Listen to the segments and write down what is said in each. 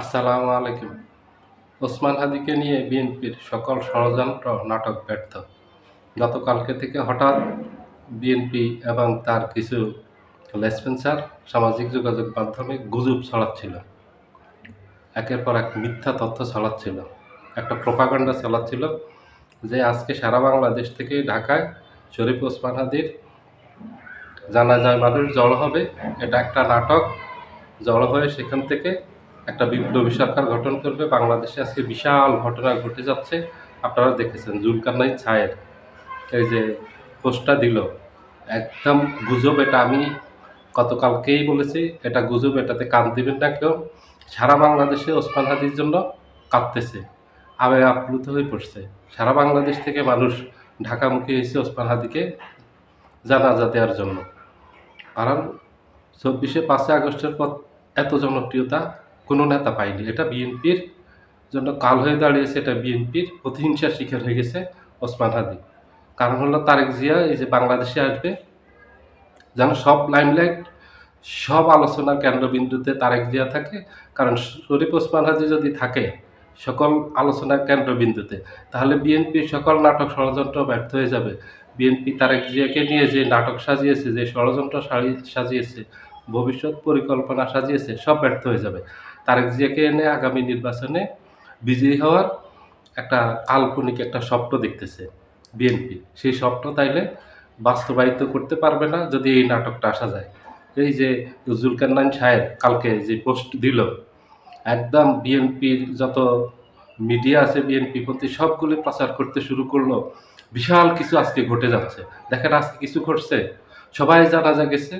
আসসালামু আলাইকুম। ওসমান হাদিকে নিয়ে বিএনপির সকল ষড়যন্ত্র, নাটক ব্যর্থ। গতকালকে থেকে হঠাৎ বিএনপি এবং তার কিছু লেসপেন্সার সামাজিক যোগাযোগ মাধ্যমে গুজব ছড়াচ্ছিল। একের পর এক মিথ্যা তথ্য ছড়াচ্ছিল। একটা প্রোপাগান্ডা চালাচ্ছিল যে আজকে সারা বাংলাদেশ থেকে ঢাকায় শরীফ ওসমান হাদির জানা যায় মানুষ জড়ো হবে। এটা একটা নাটক, জড়ো হয়ে সেখান থেকে একটা বিপ্লবী সরকার গঠন করবে। বাংলাদেশে আজকে বিশাল ঘটনা ঘটে যাচ্ছে। আপনারা দেখেছেন জুলকারনাইন ছায়ের এই যে পোস্টটা দিল। একদম গুজব এটা আমি গতকালকেই বলেছি, এটা গুজব, এটাতে কান দিবেন না কেউ। সারা বাংলাদেশে ওসমান হাদির জন্য কাঁদতেছে, আবে আপ্লুত হয়ে পড়ছে। সারা বাংলাদেশ থেকে মানুষ ঢাকামুখী হয়েছে ওসমান হাদিকে জানাজা দেওয়ার জন্য। কারণ চব্বিশে পাঁচই আগস্টের পর এত জনপ্রিয়তা কোনো নেতা পায়নি। এটা বিএনপির জন্য কাল হয়ে দাঁড়িয়েছে, এটা বিএনপির প্রতিহিংসার শিকার হয়ে গেছে ওসমান হাদি। কারণ হলো তারেক জিয়া, এই যে বাংলাদেশে আসবে, যেন সব লাইমলাইট সব আলোচনার কেন্দ্রবিন্দুতে তারেক জিয়া থাকে। কারণ শরীফ ওসমান হাজি যদি থাকে সকল আলোচনার কেন্দ্রবিন্দুতে, তাহলে বিএনপির সকল নাটক ষড়যন্ত্র ব্যর্থ হয়ে যাবে। বিএনপি তারেক জিয়াকে নিয়ে যে নাটক সাজিয়েছে, যে ষড়যন্ত্র সাজিয়েছে, ভবিষ্যৎ পরিকল্পনা সাজিয়েছে, সব ব্যর্থ হয়ে যাবে। তারেক জিয়াকে এনে আগামী নির্বাচনে বিজয়ী হওয়ার একটা কাল্পনিক একটা স্বপ্ন দেখতেছে বিএনপি। সেই স্বপ্ন তাইলে বাস্তবায়িত করতে পারবে না যদি এই নাটকটা আসা যায়। এই যে জুলকান্নাইন সাহেব কালকে যে পোস্ট দিল, একদম বিএনপির যত মিডিয়া আছে বিএনপি প্রতি সবগুলি প্রচার করতে শুরু করল, বিশাল কিছু আজকে ঘটে যাচ্ছে। দেখেন আজকে কিছু ঘটছে, সবাই জানাজা গেছে,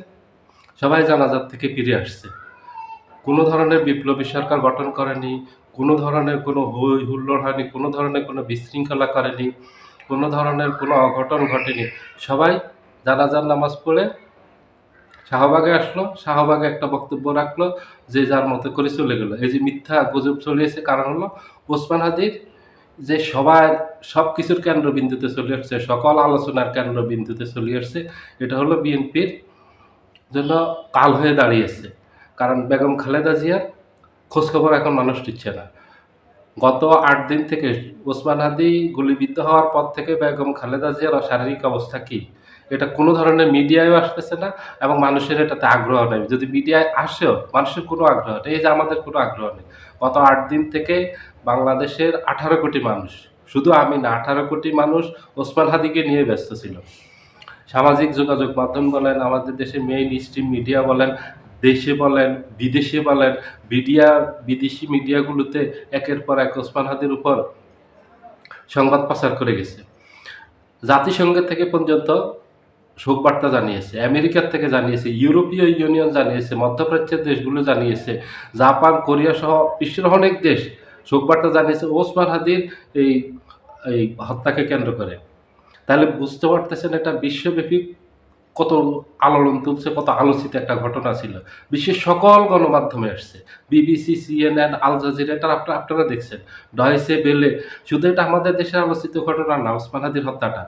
সবাই জানাজার থেকে ফিরে আসছে। কোনো ধরনের বিপ্লবী সরকার গঠন করেনি, কোনো ধরনের কোনো হই হুল্লোড় হয়নি, কোনো ধরনের কোনো বিশৃঙ্খলা করেনি, কোনো ধরনের কোনো অঘটন ঘটেনি। সবাই জানাজার নামাজ পড়ে শাহবাগে আসলো, শাহবাগে একটা বক্তব্য রাখল যে যার মতো করে চলে গেলো। এই যে মিথ্যা গুজব চলিয়েছে কারণ হলো ওসমান হাদির যে সবার সব কিছুর কেন্দ্রবিন্দুতে চলে আসছে, সকল আলোচনার কেন্দ্রবিন্দুতে চলে আসছে। এটা হলো বিএনপির জন্য কাল হয়ে দাঁড়িয়েছে। কারণ বেগম খালেদা জিয়ার খোঁজখবর এখন মানুষ দিচ্ছে না। গত আট দিন থেকে ওসমান হাদি গুলিবিদ্ধ হওয়ার পর থেকে বেগম খালেদা জিয়ার শারীরিক অবস্থা কী? এটা কোনো ধরনের মিডিয়ায়ও আসতেছে না এবং মানুষের এটাতে আগ্রহ নেই। যদি মিডিয়ায় আসেও মানুষের কোনো আগ্রহ নেই। এই যে আমাদের কোনো আগ্রহ নেই। গত আট দিন থেকে বাংলাদেশের আঠারো কোটি মানুষ, শুধু আমি না, আঠারো কোটি মানুষ ওসমান হাদিকে নিয়ে ব্যস্ত ছিল। সামাজিক যোগাযোগ মাধ্যম বলেন, আমাদের দেশে মেইন স্ট্রিম মিডিয়া বলেন দেশে বলেন, বিদেশে বলেন, মিডিয়া, বিদেশি মিডিয়াগুলোতে একের পর এক ওসমান হাদির উপর সংবাদ প্রচার করে গেছে। জাতিসংঘের থেকে পর্যন্ত শোক বার্তা জানিয়েছে, আমেরিকার থেকে জানিয়েছে, ইউরোপীয় ইউনিয়ন জানিয়েছে, মধ্যপ্রাচ্যের দেশগুলো জানিয়েছে, জাপান, কোরিয়া সহ বিশ্বের অনেক দেশ শোক বার্তা জানিয়েছে ওসমান হাদির এই এই হত্যাকে কেন্দ্র করে। তাহলে বুঝতে পারতেছেন এটা বিশ্বব্যাপী কত আলোড়ন তুলছে, কত আলোচিত একটা ঘটনা ছিল। বিশ্বের সকল গণমাধ্যমে আসছে। বিবিসি, সিএনএন, আল জাজিরা, এটা আপনারা আপনারা দেখছেন। ডয়েসে বেলে, শুধু এটা আমাদের দেশের আলোচিত ঘটনা না, ওসমান হাদির হত্যাটা।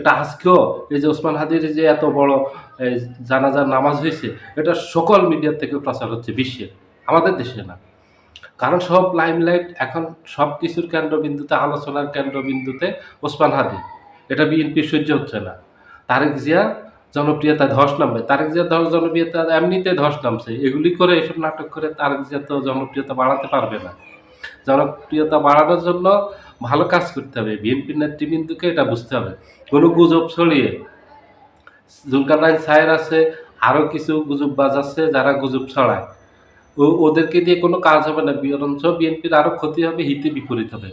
এটা আজকেও এই যে ওসমান হাদির যে এত বড় জানাজার নামাজ হয়েছে, এটা সকল মিডিয়ার থেকে প্রচার হচ্ছে বিশ্বের আমাদের দেশে না। কারণ সব লাইমলাইট, এখন সব কিছুর কেন্দ্রবিন্দুতে, আলোচনার কেন্দ্রবিন্দুতে ওসমান হাদি। এটা বিএনপি সহ্য হচ্ছে না। তারেক জিয়া জনপ্রিয়তা ধস নামবে, তারেক জিয়া জনপ্রিয়তা এমনিতে ধস নামছে। এগুলি করে এসব নাটক করে তারেক জিয়া তো জনপ্রিয়তা বাড়াতে পারবে না। জনপ্রিয়তা বাড়ানোর জন্য ভালো কাজ করতে হবে। বিএনপি নেতৃবৃন্দকে এটা বুঝতে হবে। কোনো গুজব ছড়িয়ে জুলকারনাইন সায়ের আছে আরও কিছু গুজববাজ আছে যারা গুজব ছড়ায়। ও, ওদেরকে দিয়ে কোনো কাজ হবে না। বরঞ্চ বিএনপির আরও ক্ষতি হবে, হিতে বিপরীত হবে।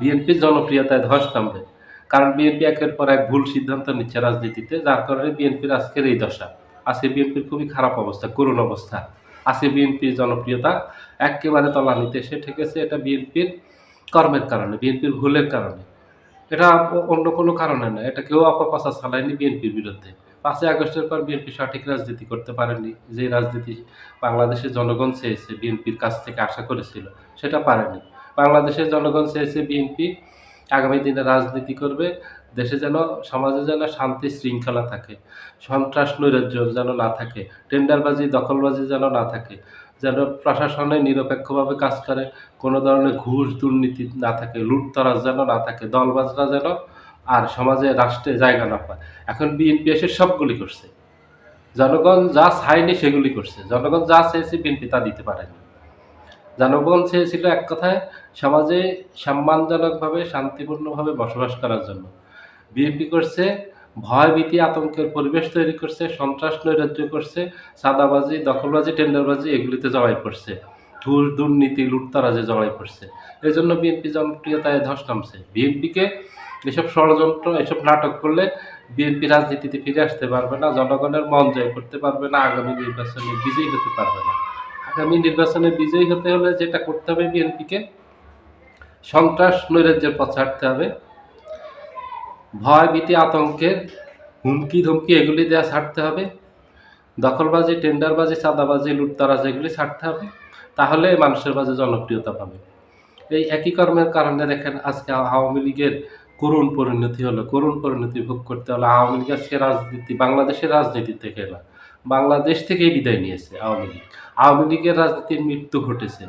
বিএনপির জনপ্রিয়তায় ধস নামবে। কারণ বিএনপি একের পর এক ভুল সিদ্ধান্ত নিচ্ছে রাজনীতিতে, যার কারণে বিএনপির আজকের এই দশা। আজকে বিএনপির খুবই খারাপ অবস্থা, করুণ অবস্থা। আজকে বিএনপির জনপ্রিয়তা একেবারে তলানিতে এসে ঠেকেছে, এটা বিএনপির কর্মের কারণে, বিএনপির ভুলের কারণে। এটা অন্য কোনো কারণে না, এটা কেউ অপপ্রচার চালায়নি বিএনপির বিরুদ্ধে। পাঁচই আগস্টের পর বিএনপি সঠিক রাজনীতি করতে পারেনি যে রাজনীতি বাংলাদেশের জনগণ চেয়েছে বিএনপির কাছ থেকে আশা করেছিল, সেটা পারেনি। বাংলাদেশের জনগণ চেয়েছে বিএনপি আগামী দিনে রাজনীতি করবে, দেশে যেন, সমাজে যেন শান্তি শৃঙ্খলা থাকে, সন্ত্রাস নৈরাজ্য যেন না থাকে, টেন্ডারবাজি, দখলবাজি যেন না থাকে, যেন প্রশাসনে নিরপেক্ষভাবে কাজ করে, কোনো ধরনের ঘুষ, দুর্নীতি না থাকে, লুটতরাজ যেন না থাকে, দলবাজরা যেন আর সমাজে, রাষ্ট্রে জায়গা না পায়। এখন বিএনপি এসে সবগুলি করছে। জনগণ যা চায়নি সেগুলি করছে। জনগণ যা চেয়েছে বিএনপি তা দিতে পারেনি। জনগণ চেয়েছিল এক কথায়, সমাজে সম্মানজনকভাবে, শান্তিপূর্ণভাবে বসবাস করার জন্য। বিএনপি করছে ভয় ভীতি আতঙ্কের পরিবেশ তৈরি করছে, সন্ত্রাস নৈরাজ্য করছে সাদাবাজি দখলবাজি, টেন্ডারবাজি এগুলিতে জড়াই পড়ছে ঘুষ দুর্নীতি, লুটতারাজে জড়াই পড়ছে এই জন্য বিএনপি জনপ্রিয়তায় ধস নামছে। বিএনপিকে এসব ষড়যন্ত্র, এসব নাটক করলে বিএনপি রাজনীতিতে ফিরে আসতে পারবে না, জনগণের মন জয় করতে পারবে না, আগামী নির্বাচনে বিজয়ী হতে পারবে না। আগামী নির্বাচনে বিজয়ী হতে হলে যেটা করতে হবে বিএনপিকে, সন্ত্রাস নৈরাজ্যের পথ ছাড়তে হবে। ভয় ভীতি আতঙ্কের হুমকি, ধমকি এগুলি দেওয়া ছাড়তে হবে। দখলবাজি, টেন্ডারবাজি, চাঁদাবাজি, লুটতারাজ এগুলি ছাড়তে হবে। তাহলে মানুষের মাঝে জনপ্রিয়তা পাবে। এই একই কর্মের কারণে দেখেন আজকে আওয়ামী লীগের করুণ পরিণতি হলো। করুণ পরিণতি ভোগ করতে হলো আওয়ামী লীগ আজকে রাজনীতি, বাংলাদেশের রাজনীতি থেকে না বাংলাদেশ থেকেই বিদায় নিয়েছে আওয়ামী লীগ। আওয়ামী লীগের রাজনীতির মৃত্যু ঘটেছে।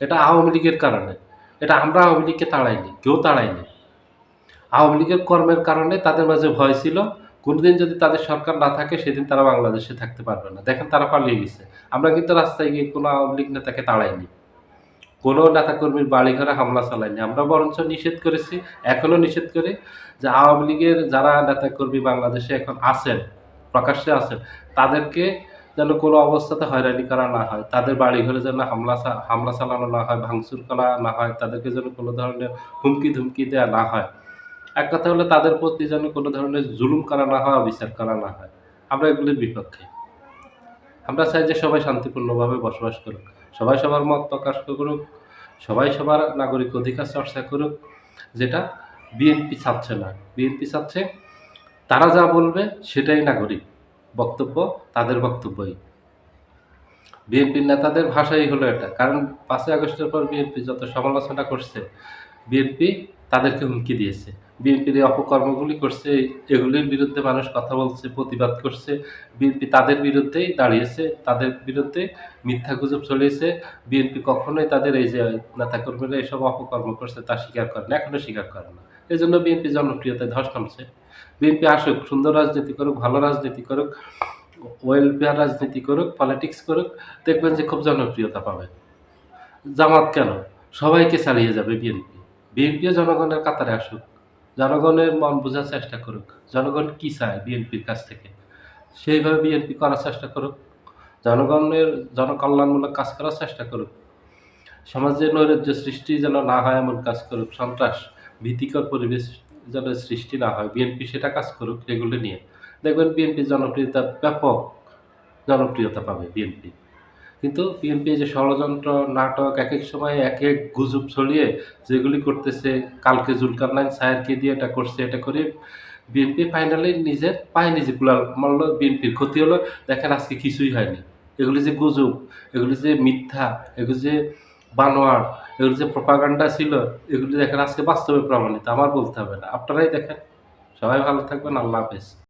এটা আওয়ামী লীগের কারণে। এটা আমরা আওয়ামী লীগকে তাড়াইনি, কেউ তাড়াইনি। আওয়ামী লীগের কর্মের কারণে তাদের মাঝে ভয় ছিল। কোনোদিন যদি তাদের সরকার না থাকে, সেদিন তারা বাংলাদেশে থাকতে পারবে না। দেখেন তারা পালিয়ে গেছে। আমরা কিন্তু রাস্তায় গিয়ে কোনো আওয়ামী লীগ নেতাকে তাড়াইনি। কোনো নেতাকর্মীর বাড়িঘরে হামলা চালাইনি। আমরা বরঞ্চ নিষেধ করেছি, এখনও নিষেধ করি যে আওয়ামী লীগের যারা নেতাকর্মী বাংলাদেশে এখন আছেন প্রকাশ্যে আছে। তাদেরকে যেন কোনো অবস্থাতে হয়রানি করা না হয়, তাদের বাড়িঘরে যেন হামলা হামলা চালানো না হয়, ভাঙচুর করা না হয়, তাদেরকে যেন কোনো ধরনের হুমকি ধুমকি দেওয়া না হয়। এক কথা হলো, তাদের প্রতি যেন কোনো ধরনের জুলুম করা না হয়, অবিচার করা না হয়। আমরা এগুলির বিপক্ষে। আমরা চাই যে সবাই শান্তিপূর্ণভাবে বসবাস করুক, সবাই সবার মত প্রকাশ করুক, সবাই সবার নাগরিক অধিকার চর্চা করুক, যেটা বিএনপি চাচ্ছে না। বিএনপি চাচ্ছে তারা যা বলবে সেটাই নাগরিক। বক্তব্য তাদের বক্তব্যই। বিএনপির নেতাদের ভাষাই হলো এটা। কারণ পাঁচই আগস্টের পর বিএনপি যত সমালোচনা করছে, বিএনপি তাদেরকে হুমকি দিয়েছে। বিএনপির এই অপকর্মগুলি করছে, এগুলির বিরুদ্ধে মানুষ কথা বলছে, প্রতিবাদ করছে। বিএনপি তাদের বিরুদ্ধেই দাঁড়িয়েছে, তাদের বিরুদ্ধে মিথ্যা গুজব চলেছে বিএনপি কখনোই তাদের এই যে নেতাকর্মীরা এসব অপকর্ম করছে তা স্বীকার করে না এখনও স্বীকার করে না। এই জন্য বিএনপি জনপ্রিয়তায় ধস নামছে। বিএনপি আসুক, সুন্দর রাজনীতি করুক, ভালো রাজনীতি করুক ওয়েলফেয়ার রাজনীতি করুক পলিটিক্স করুক, দেখবেন যে খুব জনপ্রিয়তা পাবে। জামাত কেন? সবাইকে চালিয়ে যাবে বিএনপি। বিএনপিও জনগণের কাতারে আসুক। জনগণের মন বোঝার চেষ্টা করুক। জনগণ কি চায় বিএনপির কাছ থেকে? সেইভাবে বিএনপি করার চেষ্টা করুক। জনগণের জনকল্যাণমূলক কাজ করার চেষ্টা করুক। সমাজে নৈরাজ্য সৃষ্টি যেন না হয় এমন কাজ করুক। সন্ত্রাস ভীতিকর পরিবেশ যেন সৃষ্টি না হয়। বিএনপি সেটা কাজ করুক, এগুলো নিয়ে। দেখবেন বিএনপির জনপ্রিয়তা, ব্যাপক জনপ্রিয়তা পাবে বিএনপি কিন্তু বিএনপি যে ষড়যন্ত্র, নাটক এক এক সময় এক এক গুজব ছড়িয়ে যেগুলি করতেছে, কালকে জুলকার নাইন সায়েরকে দিয়ে এটা করছে, এটা করে বিএনপি ফাইনালি নিজের পায়ে নিজে কুলাল মারল বিএনপির ক্ষতি হলো, দেখেন আজকে কিছুই হয়নি। এগুলি যে গুজব, এগুলি যে মিথ্যা, এগুলি যে বানোয়ার, এগুলো যে প্রপাগান্ডা ছিল, এগুলি দেখেন আজকে বাস্তবে প্রমাণিত, আমার বলতে হবে না। আপনারাই দেখেন। সবাই ভালো থাকবেন, আল্লাহ হাফেজ।